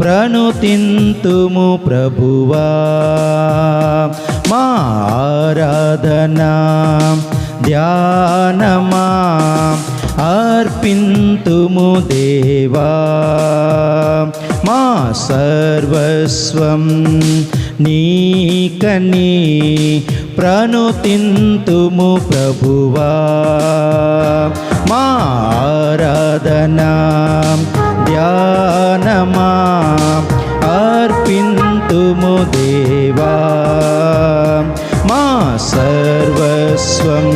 ప్రణుతింతుము ప్రభువా. మా ఆరాధనా ధ్యానమా అర్పింతుము దేవా. మా సర్వస్వం నీకని ప్రణుతింతుము ప్రభువా. మా ఆరాధనా ధ్యానమా అర్పింతుము దేవా. మా సర్వస్వం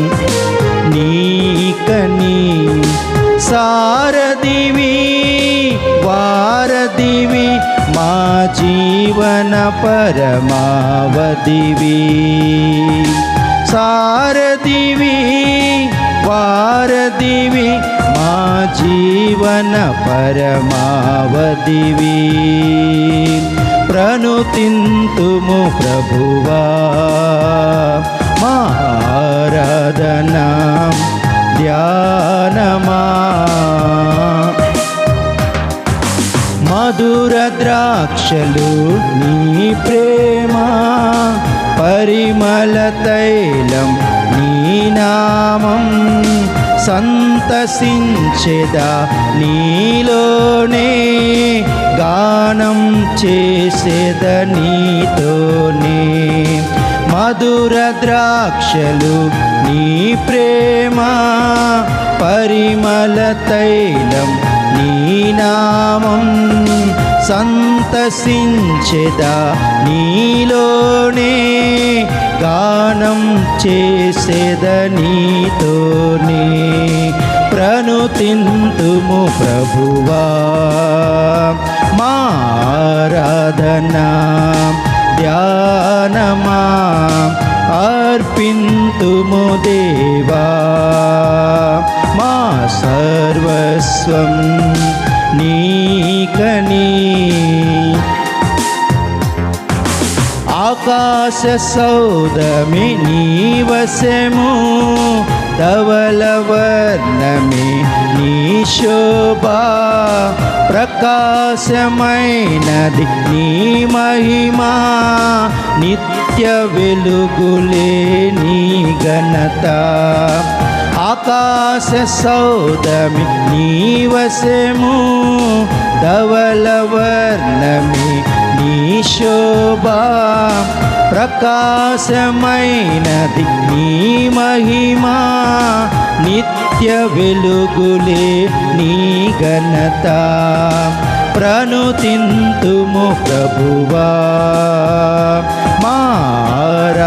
నీకని సారదివి వారదివి మా జీవన పరమావదివి సారదివి వారదివి మా జీవన పరమావదివి ప్రణుతింతుము ప్రభువా మా ధ్యానమా. మధుర ద్రాక్షలు నీ ప్రేమ పరిమళ తైలం నీ నామం. సంతసించెదా నీలోనే గానం చేసేద నీతోనే. మధుర ద్రాక్షలు నీ ప్రేమ పరిమళ తైలం నీ నామం. సంతసించెదా నీలోనే గానం చేసేద నీతోనే. ప్రభువా మారాధనా ధ్యానమా అర్పింతుము దేవా మా సర్వస్వం నీకనీ ఆకాశ సౌదమి నీవశము ధవలవర్ణమి నీ శోభా ప్రకాశమైనది నీ మహిమా నిత్య వెలుగులే నీ ఘనత. ఆకాశ సౌదమి నీవశము ధవలవర్ణమి నీ శోభా ప్రకాశమైనది నీ మహిమా నిత్య వెలుగులే నీ ఘనత. ప్రణుతింతుము ప్రభువా మార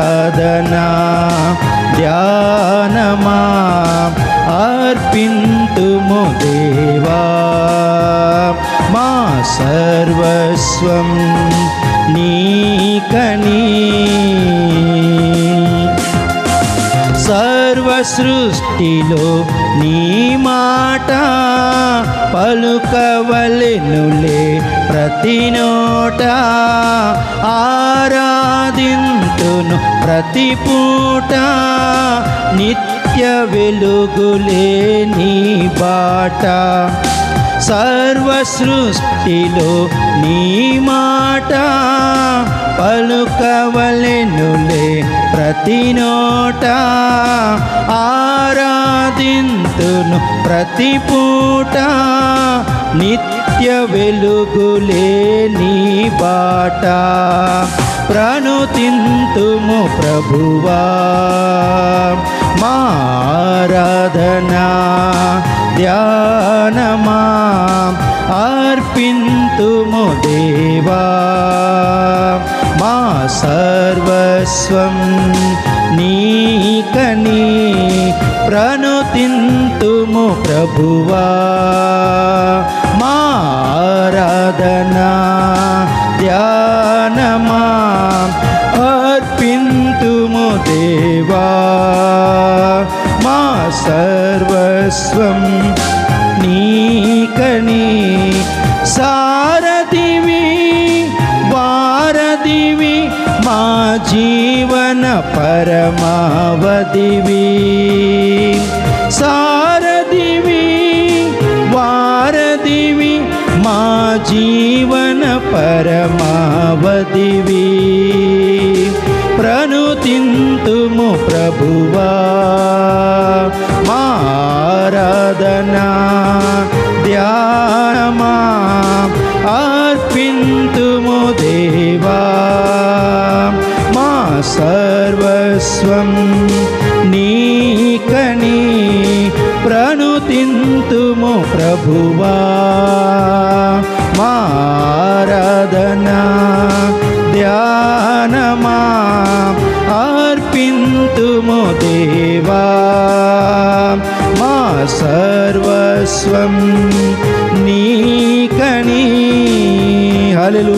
సర్వస్వం నీకని సర్వ సృష్టిలో నీ మాట పలుకవలెనులే ప్రతి నోట. ఆరాధింతును ప్రతి పూట. నిత్య వెలుగులే నీ బాట. సర్వసృష్టిలో నీ మాట పలుకవలెనులే ప్రతి నోట. ఆరాధింతును ప్రతి పూట. నిత్య వెలుగులే నీ బాట. ప్రణుతింతుము ప్రభువా. మారాధనా ధ్యానమా అర్పింతుము దేవా మా సర్వస్వం నీకని ప్రణుతింతుము ప్రభువా మారాధనా ధ్యానమా అర్పింతుము దేవా మా సర్వస్వం సారథివి వారదివి మా జీవన పరమావధివి. సారథివి వారదివి మా జీవన పరమావధివి. ప్రణుతింతుము ప్రభువా మారాధనా ధ్యానమా అర్పింతుము దేవా. మా సర్వస్వం నీకని ప్రణుతింతుము ప్రభువా. మారాధనా ధ్యానమా అర్పింతుము దేవా. మా సర్వస్వం నీకని హల్లెలూయా.